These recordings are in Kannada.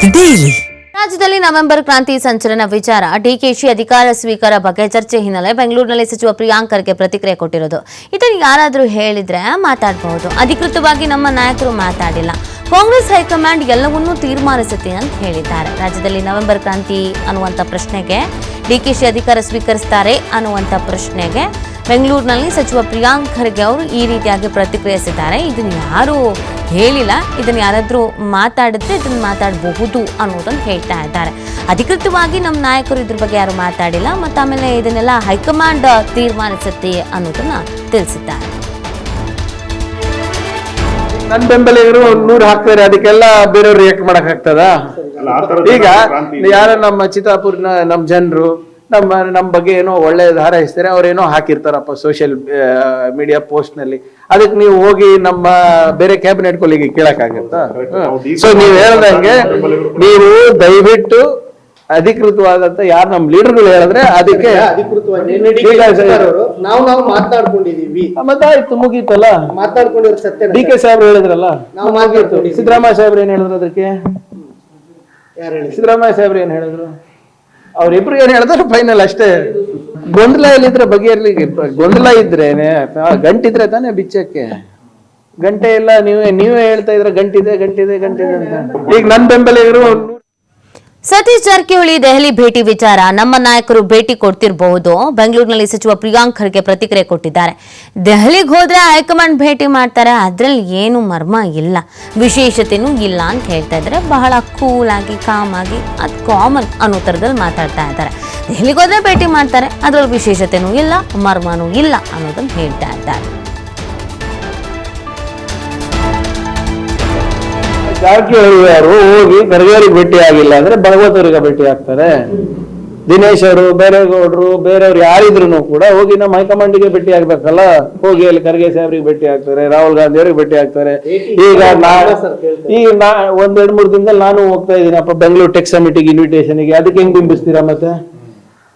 ಡೈಲಿ ರಾಜ್ಯದಲ್ಲಿ ನವೆಂಬರ್ ಕ್ರಾಂತಿ ಸಂಚಲನ ವಿಚಾರ. ಡಿಕೆಶಿ ಅಧಿಕಾರ ಸ್ವೀಕಾರ ಬಗ್ಗೆ ಚರ್ಚೆ ಹಿನ್ನೆಲೆ ಬೆಂಗಳೂರಿನಲ್ಲಿ ಸಚಿವ ಪ್ರಿಯಾಂಕ್ ಖರ್ಗೆ ಪ್ರತಿಕ್ರಿಯೆ ಕೊಟ್ಟಿರೋದು. ಇದನ್ನು ಯಾರಾದರೂ ಹೇಳಿದ್ರೆ ಮಾತಾಡಬಹುದು. ಅಧಿಕೃತವಾಗಿ ನಮ್ಮ ನಾಯಕರು ಮಾತಾಡಿಲ್ಲ. ಕಾಂಗ್ರೆಸ್ ಹೈಕಮಾಂಡ್ ಎಲ್ಲವನ್ನೂ ತೀರ್ಮಾನಿಸುತ್ತೆ ಅಂತ ಹೇಳಿದ್ದಾರೆ. ರಾಜ್ಯದಲ್ಲಿ ನವೆಂಬರ್ ಕ್ರಾಂತಿ ಅನ್ನುವಂಥ ಪ್ರಶ್ನೆಗೆ ಡಿಕೆಶಿ ಅಧಿಕಾರ ಸ್ವೀಕರಿಸ್ತಾರೆ ಅನ್ನುವಂಥ ಪ್ರಶ್ನೆಗೆ ಬೆಂಗಳೂರಿನಲ್ಲಿ ಸಚಿವ ಪ್ರಿಯಾಂಕ್ ಖರ್ಗೆ ಅವರು ಈ ರೀತಿಯಾಗಿ ಪ್ರತಿಕ್ರಿಯಿಸಿದ್ದಾರೆ. ಇದನ್ನು ಯಾರು ಹೇಳಿಲ್ಲ. ಇದನ್ನು ಯಾರಾದರೂ ಮಾತಾಡಿದ್ರೆ ಇದನ್ನು ಮಾತಾಡಬಹುದು ಅನ್ನೋದನ್ನು ಹೇಳ್ತಾ ಇದ್ದಾರೆ. ಅಧಿಕೃತವಾಗಿ ನಮ್ಮ ನಾಯಕರು ಇದ್ರ ಬಗ್ಗೆ ಯಾರು ಮಾತಾಡಿಲ್ಲ. ಮತ್ತು ಆಮೇಲೆ ಇದನ್ನೆಲ್ಲ ಹೈಕಮಾಂಡ್ ತೀರ್ಮಾನಿಸುತ್ತೆ ಅನ್ನೋದನ್ನು ತಿಳಿಸಿದ್ದಾರೆ. ನನ್ ಬೆಂಬಲಿಗರು ನೂರ್ ಹಾಕ್ತಾರೆ. ಅದಕ್ಕೆಲ್ಲ ಬೇರೆಯವ್ರು ರಿಯಾಕ್ಟ್ ಮಾಡಕ್ ಆಗ್ತದ ಈಗ ಯಾರ ನಮ್ಮ ಚಿತ್ತಾಪುರ್ನ ನಮ್ಮ ಜನರು ನಮ್ಮ ನಮ್ಮ ಬಗ್ಗೆ ಏನೋ ಒಳ್ಳೇದು ಹಾರೈಸ್ತಾರೆ ಅವರೇನೋ ಹಾಕಿರ್ತಾರಪ್ಪ ಸೋಷಿಯಲ್ ಮೀಡಿಯಾ ಪೋಸ್ಟ್ನಲ್ಲಿ ಅದಕ್ಕೆ ನೀವು ಹೋಗಿ ನಮ್ಮ ಬೇರೆ ಕ್ಯಾಬಿನೆಟ್ ಕೊಲಿಗೆ ಕೇಳಕ್ಕಾಗತ್ತಾ? ಸೊ ನೀವು ಹೇಳ್ದಂಗೆ ನೀವು ದಯವಿಟ್ಟು ಅಧಿಕೃತವಾದಂತ ಯಾರು ನಮ್ ಲೀಡರ್ಗಳು ಹೇಳಿದ್ರೆ ಅದಕ್ಕೆ ನಾವು ನಾವು ಮಾತಾಡ್ಕೊಂಡಿದೀವಿ. ಮತ್ತಾಯ್ತು ಮುಗೀತಲ್ಲ? ಮಾತಾಡ್ಕೊಂಡಿರೋ ಸತ್ಯ ಡಿ ಕೆ ಸಾಹೇಬ್ರು ಹೇಳಿದ್ರಲ್ಲ? ನಾವು ಮಾತಾಡ್ತೀವಿ ಸಿದ್ದರಾಮಯ್ಯ ಸಾಹೇಬ್ರು ಏನ್ ಹೇಳಿದ್ರು ಅದಕ್ಕೆ? ಯಾರು ಹೇಳಿ ಸಿದ್ದರಾಮಯ್ಯ ಸಾಹೇಬ್ರು ಏನ್ ಹೇಳಿದ್ರು? ಅವ್ರಿಬ್ರು ಏನ್ ಹೇಳಿದ್ರು? ಫೈನಲ್ ಅಷ್ಟೇ. ಗೊಂದಲ ಎಲ್ಲಿದ್ರೆ ಬಗೆಯಲ್ಲಿ ಗೊಂದಲ ಇದ್ರೆ ಗಂಟಿದ್ರೆ ತಾನೇ ಬಿಚ್ಚಕ್ಕೆ? ಗಂಟೆ ಇಲ್ಲ, ನೀವೇ ನೀವೇ ಹೇಳ್ತಾ ಇದ್ರೆ ಗಂಟಿದೆ ಗಂಟಿದೆ ಗಂಟಿದೆ ಅಂತ. ಈಗ ನನ್ ಬೆಂಬಲಿಗರು ಸತೀಶ್ ಜಾರಕಿಹೊಳಿ ದೆಹಲಿ ಭೇಟಿ ವಿಚಾರ. ನಮ್ಮ ನಾಯಕರು ಭೇಟಿ ಕೊಡ್ತಿರಬಹುದು. ಬೆಂಗಳೂರಿನಲ್ಲಿ ಸಚಿವ ಪ್ರಿಯಾಂಕ್ ಖರ್ಗೆ ಪ್ರತಿಕ್ರಿಯೆ ಕೊಟ್ಟಿದ್ದಾರೆ. ದೆಹಲಿಗೆ ಹೋದ್ರೆ ಹೈಕಮಾಂಡ್ ಭೇಟಿ ಮಾಡ್ತಾರೆ. ಅದ್ರಲ್ಲಿ ಏನು ಮರ್ಮ ಇಲ್ಲ. ವಿಶೇಷತೆನೂ ಇಲ್ಲ ಅಂತ ಹೇಳ್ತಾ ಇದ್ದಾರೆ. ಬಹಳ ಕೂಲ್ ಆಗಿ, ಕಾಮ್ ಆಗಿ, ಅದು ಕಾಮನ್ ಅನ್ನೋ ಥರದಲ್ಲಿ ಮಾತಾಡ್ತಾ ಇದ್ದಾರೆ. ದೆಹಲಿಗೆ ಹೋದ್ರೆ ಭೇಟಿ ಮಾಡ್ತಾರೆ. ಅದರಲ್ಲಿ ವಿಶೇಷತೆನೂ ಇಲ್ಲ, ಮರ್ಮನೂ ಇಲ್ಲ ಅನ್ನೋದನ್ನು ಹೇಳ್ತಾ ಇದ್ದಾರೆ. ಜಾರಕಿಹೊಳಿ ಅವರು ಹೋಗಿ ಗರ್ಗೇರಿಗೆ ಭೇಟಿ ಆಗಿಲ್ಲ ಅಂದ್ರೆ ಭಗವತವ್ರಿಗೆ ಭೇಟಿ ಆಗ್ತಾರೆ. ದಿನೇಶ್ ಅವರು ಬೇರೆಗೌಡರು ಬೇರೆಯವ್ರು ಯಾರಿದ್ರು ಕೂಡ ಹೋಗಿ ನಮ್ಮ ಹೈಕಮಾಂಡಿಗೆ ಭೇಟಿ ಆಗ್ಬೇಕಲ್ಲ. ಹೋಗಿ ಅಲ್ಲಿ ಖರ್ಗೆ ಸಾಹೇಬ್ರಿಗೆ ಭೇಟಿ ಆಗ್ತಾರೆ ರಾಹುಲ್ ಗಾಂಧಿ ಅವ್ರಿಗೆ ಭೇಟಿ ಆಗ್ತಾರೆ. ಈಗ ಈಗ ನಾ ಒಂದ್ ಎರಡ್ ಮೂರ್ ದಿನದಲ್ಲಿ ನಾನು ಹೋಗ್ತಾ ಇದ್ದೀನಪ್ಪ ಬೆಂಗಳೂರು ಟೆಕ್ ಸಮಿಟಿಗೆ ಇನ್ವಿಟೇಷನ್ಗೆ ಅದಕ್ಕೆ ಹೆಂಗ್ ಬಿಂಬಿಸ್ತೀರಾ ಮತ್ತೆ?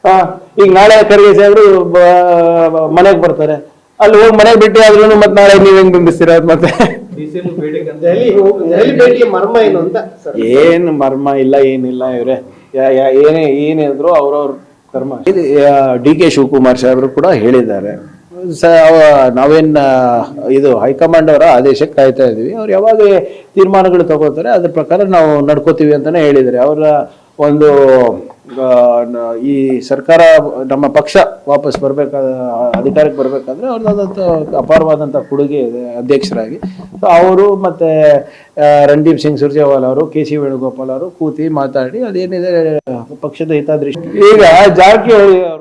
ಆ ಈಗ ನಾಳೆ ಖರ್ಗೆ ಸಾಹೇಬ್ರು ಮನೆಗೆ ಬರ್ತಾರೆ. ಅಲ್ಲಿ ಹೋಗಿ ಮನೆಗೆ ಭೇಟಿ ಆದ್ರೂ ಮತ್ತೆ ನಾಳೆ ನೀವ್ ಹೆಂಗ್ ಬಿಂಬಿಸ್ತೀರ ಮತ್ತೆ? ಮರ್ಮ ಏನು ಅಂತ ಸರ್? ಏನ್ ಮರ್ಮ ಇಲ್ಲ ಏನಿಲ್ಲ ಇವ್ರೆ. ಏನೇ ಏನಿದ್ರು ಅವ್ರವ್ರ ಕರ್ಮ. ಡಿ ಕೆ ಶಿವಕುಮಾರ್ ಸಾಹೇಬರು ಕೂಡ ಹೇಳಿದ್ದಾರೆ. ಸ ಅವ- ನಾವೇನ್ ಇದು ಹೈಕಮಾಂಡ್ ಅವರ ಆದೇಶಕ್ಕೆ ಕಾಯ್ತಾ ಇದೀವಿ. ಅವ್ರು ಯಾವಾಗ ತೀರ್ಮಾನಗಳು ತಗೋತಾರೆ ಅದ್ರ ಪ್ರಕಾರ ನಾವು ನಡ್ಕೋತೀವಿ ಅಂತಾನೆ ಹೇಳಿದ್ದಾರೆ. ಅವರ ಒಂದು ಈ ಸರ್ಕಾರ ನಮ್ಮ ಪಕ್ಷ ವಾಪಸ್ ಬರಬೇಕಾದ, ಅಧಿಕಾರಕ್ಕೆ ಬರಬೇಕಾದ್ರೆ ಅವ್ರದ್ದಾದಂಥ ಅಪಾರವಾದಂಥ ಕೊಡುಗೆ ಇದೆ, ಅಧ್ಯಕ್ಷರಾಗಿ. ಸೊ ಅವರು ಮತ್ತೆ ರಣದೀಪ್ ಸಿಂಗ್ ಸುರ್ಜೇವಾಲ್ ಅವರು, ಕೆ ಸಿ ವೇಣುಗೋಪಾಲ್ ಅವರು ಕೂತಿ ಮಾತಾಡಿ ಅದೇನಿದೆ, ಪಕ್ಷದ ಹಿತದೃಷ್ಟಿ. ಈಗ ಜಾರಕಿಹೊಳಿ ಅವರು